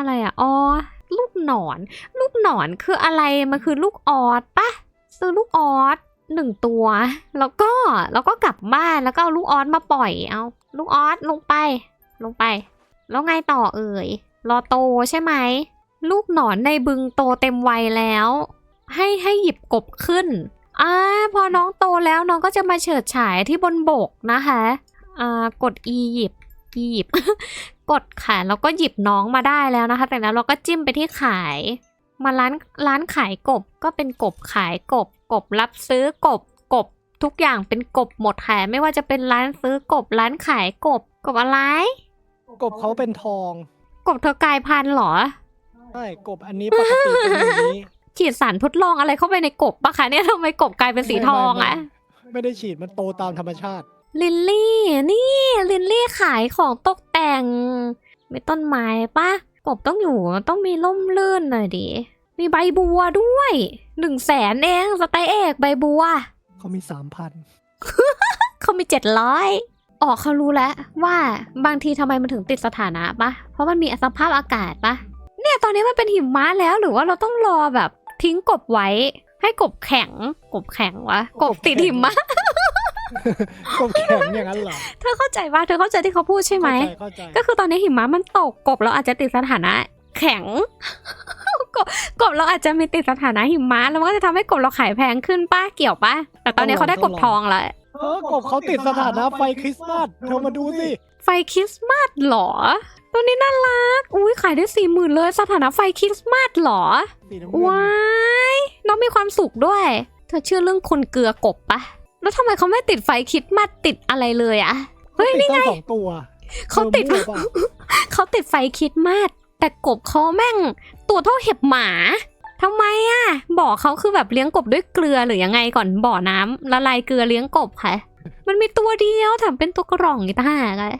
อะไรอะอ๋อลูกหนอน ลูกหนอนคืออะไร มันคือลูกออสปะซื้อลูกออสหนึ่งตัว แล้วก็แล้วก็กลับบ้านแล้วก็เอาลูกออสมาปล่อยเอา ลูกออสลงไป ลงไป แล้วไงต่อเอ่ยรอโตใช่ไหมลูกหนอนในบึงโตเต็มวัยแล้ว ให้ให้หยิบกบขึ้นอ่าพอน้องโตแล้วน้องก็จะมาเฉิดฉายที่บนบกนะคะอ่ากด E หยิบ E หยิบ กดค่ะแล้วก็หยิบน้องมาได้แล้วนะคะ แต่แล้วเราก็จิ้มไปที่ขาย มาร้านร้านขายกบก็เป็นกบขายกบ กบรับซื้อกบกบทุกอย่างเป็นกบหมดค่ะไม่ว่าจะเป็นร้านซื้อกบร้านขายกบกบอะไร กบเขาเป็นทอง กบเธอกลายพันธุ์เหรอใช่กบอันนี้ปกติเป็นอย่างนี้ฉีดสารทดลองอะไรเข้าไปในกบปะคะเนี่ยทำไมกบกลายเป็นสีทองอะไม่ได้ฉีดมันโตตามธรรมชาติ ลินลี่ นี่ลินลี่ขายของตกแต่ง มีต้นไม้ปะกบต้องอยู่ต้องมีร่มรื่นหน่อยดิมีใบบัวด้วยหนึ่งแสนเองสไตล์เอกใบบัว เขามีสามพันเขามีเจ็ดร้อยอ๋อเขารู้แล้วว่าบางทีทำไมมันถึงติดสถานะปะเพราะมันมีสภาพอากาศปะเนี่ยตอนนี้มันเป็นหิมะแล้วหรือว่าเราต้องรอแบบทิ้งกบไว้ ให้กบแข็ง กบแข็งวะกบติดหิมะ กบแข็งอย่างนั้นเหรอเธอเข้าใจปะเธอเข้าใจที่เขาพูดใช่ไหม เข้าใจก็คือตอนนี้หิมะมันตกกบเราอาจจะติดสถานะ แข็งกบกบเราอาจจะมีติดสถานะหิมะแล้วมันก็จะทำให้กบเราขายแพงขึ้นป้าเกี่ยวปะแต่ตอนนี้เขาได้กบทองแล้วเออกบเขาติดสถานะไฟคริสต์มาสเธอมาดูสิไฟคริสต์มาสเหรอ ตัวนี้น่ารัก อุ้ยขายได้สี่หมื่นเลยสถานะไฟคริสต์มาสเหรอสีน้ำเงินว้ายน้องมีความสุขด้วย เธอเชื่อเรื่องคนเกลือกบปะ แล้วทำไมเขาไม่ติดไฟคริสต์มาสติดอะไรเลยอะเฮ้ยติดตั้งสองตัวเขาติดธอมั่วปะเขาติดไฟคริดมาสแต่กบเขาแม่งตัวเท่าเห็บหมาทำไมอะบ่อเขาคือแบบเลี้ยงกบด้วยเกลือหรือยังไงก่อนบ่อน้ำละลายเกลือเลี้ยงกบค่ะ มันมีตัวเดียวแถมเป็นตัวกระรองอีกต่างหากอะ